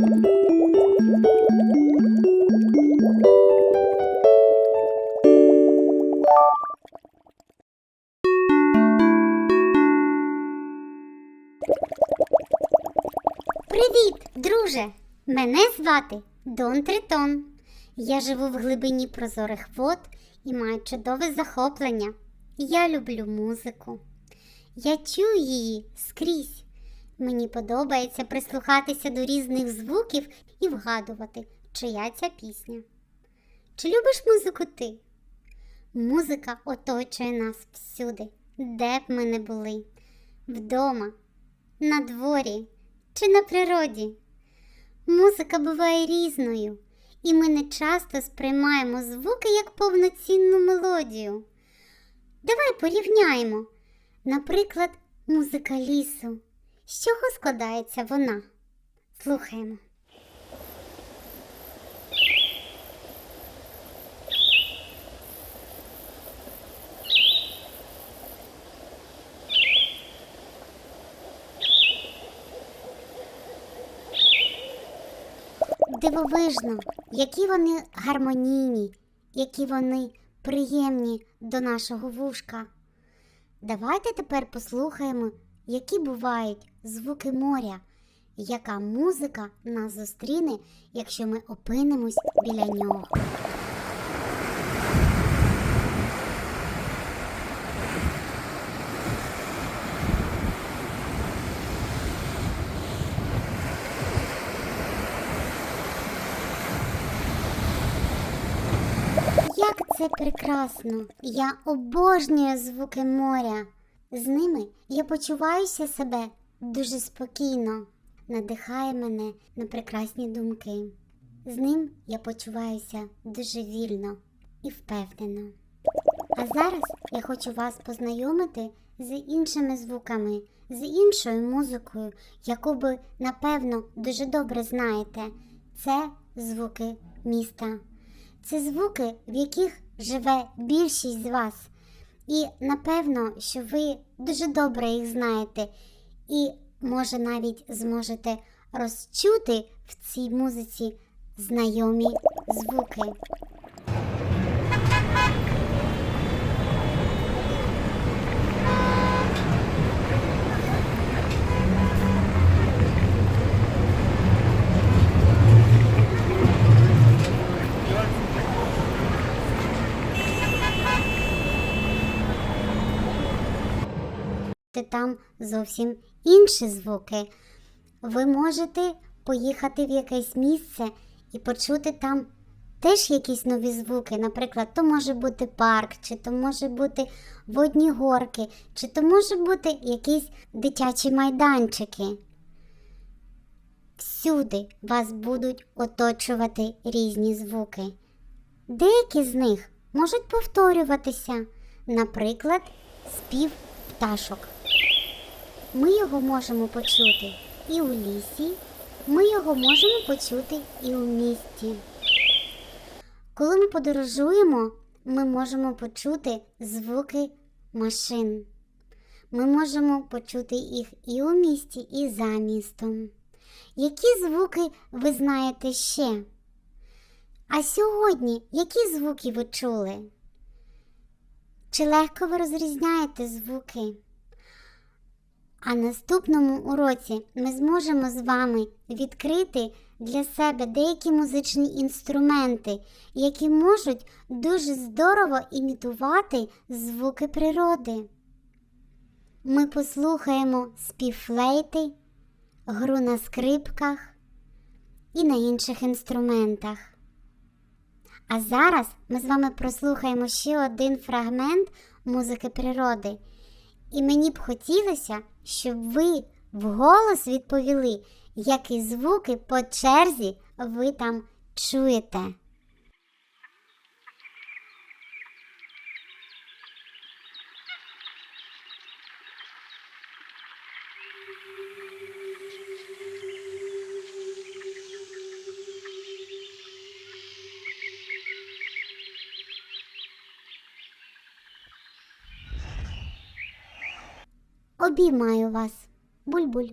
Привіт, друже! Мене звати Дон Тритон. Я живу в глибині прозорих вод і маю чудове захоплення. Я люблю музику. Я чую її скрізь. Мені подобається прислухатися до різних звуків і вгадувати, чия ця пісня. Чи любиш музику ти? Музика оточує нас всюди, де б ми не були, вдома, на дворі чи на природі. Музика буває різною, і ми не часто сприймаємо звуки як повноцінну мелодію. Давай порівняємо. Наприклад, музика лісу. З чого складається вона? Слухаємо. Дивовижно, які вони гармонійні, які вони приємні до нашого вушка. Давайте тепер послухаємо, які бувають звуки моря, яка музика нас зустріне, якщо ми опинимось біля нього. Як це прекрасно! Я обожнюю звуки моря. З ними я почуваюся себе дуже спокійно, надихає мене на прекрасні думки. З ним я почуваюся дуже вільно і впевнено. А зараз я хочу вас познайомити з іншими звуками, з іншою музикою, яку ви, напевно, дуже добре знаєте. Це звуки міста. Це звуки, в яких живе більшість з вас. І напевно, що ви дуже добре їх знаєте, і, може, навіть зможете розчути в цій музиці знайомі звуки. Ти там зовсім інші звуки. Ви можете поїхати в якесь місце і почути там теж якісь нові звуки. Наприклад, то може бути парк, чи то може бути водні горки, чи то може бути якісь дитячі майданчики. Всюди вас будуть оточувати різні звуки. Деякі з них можуть повторюватися, наприклад, спів пташок. Ми його можемо почути і у лісі, ми його можемо почути і у місті. Коли ми подорожуємо, ми можемо почути звуки машин. Ми можемо почути їх і у місті, і за містом. Які звуки ви знаєте ще? А сьогодні які звуки ви чули? Чи легко ви розрізняєте звуки? А наступному уроці ми зможемо з вами відкрити для себе деякі музичні інструменти, які можуть дуже здорово імітувати звуки природи. Ми послухаємо спів флейти, гру на скрипках і на інших інструментах. А зараз ми з вами прослухаємо ще один фрагмент музики природи. І мені б хотілося, щоб ви вголос відповіли, які звуки по черзі ви там чуєте. Обіймаю вас, буль-буль.